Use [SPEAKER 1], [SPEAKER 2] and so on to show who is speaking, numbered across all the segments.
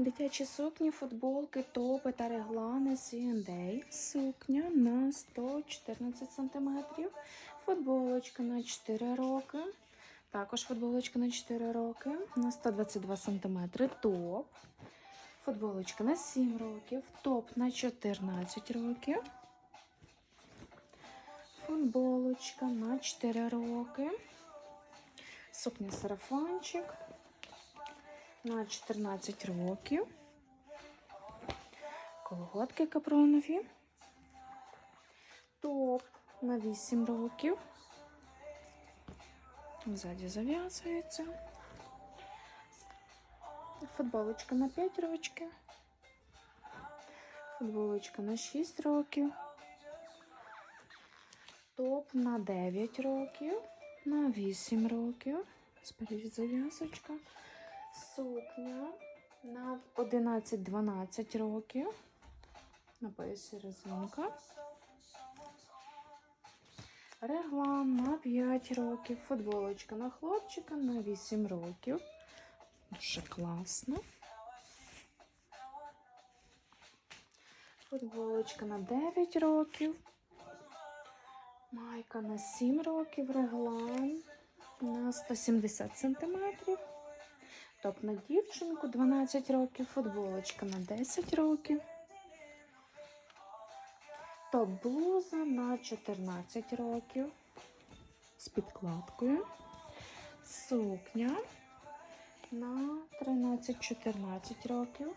[SPEAKER 1] Дитячі сукні, футболки, топи та реглани C&A. Сукня на 114 см. Футболочка на 4 роки. Також футболочка на 4 роки. На 122 см. Топ. Футболочка на 7 років. Топ на 14 років. Футболочка на 4 роки. Сукня сарафанчик на 14 років. Колготки капронові. Топ на 8 років. Ззаді зав'язується. Футболочка на 5 років. Футболочка на 6 років. Топ на 9 років. На 8 років. Спереді зав'язочка. Сукня на 11-12 років. На поясі резинка. Реглан на 5 років. Футболочка на хлопчика на 8 років. Дуже класно. Футболочка на 9 років. Майка на 7 років. Реглан на 170 сантиметрів. Топ на дівчинку 12 років, футболочка на 10 років. Топ блуза на 14 років з підкладкою. Сукня на 13-14 років.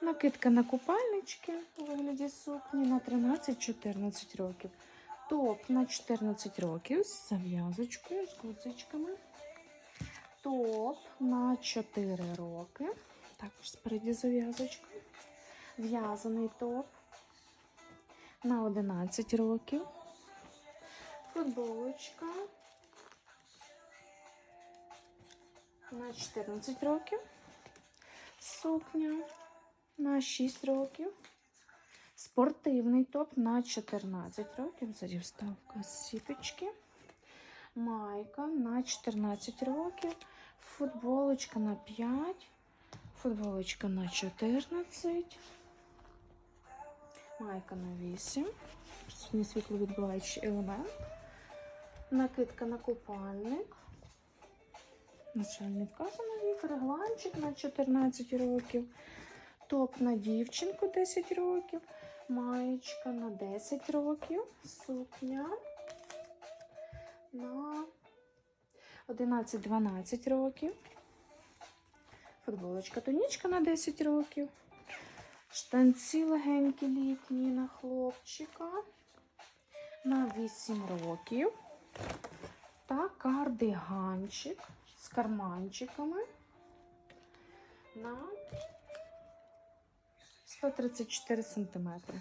[SPEAKER 1] Накидка на купальнички у вигляді сукні на 13-14 років. Топ на 14 років з зав'язочкою, з гудзичками. Топ на 4 роки. Також спереді зав'язочка. В'язаний топ на 11 років. Футболочка на 14 років. Сукня на 6 років. Спортивний топ на 14 років. Ззаді вставка сіпочки. Майка на 14 років. Футболочка на 5. Футболочка на 14. Майка на 8. Сьогодні світловідбиваючий елемент. Накидка на купальник. Начальник вказано вік. На 14 років. Топ на дівчинку 10 років. Маєчка на 10 років. Сукня на 11-12 років. Футболочка тонічка на 10 років. Штанці легенькі літні на хлопчика на 8 років. Та кардиганчик з карманчиками на 134 сантиметри.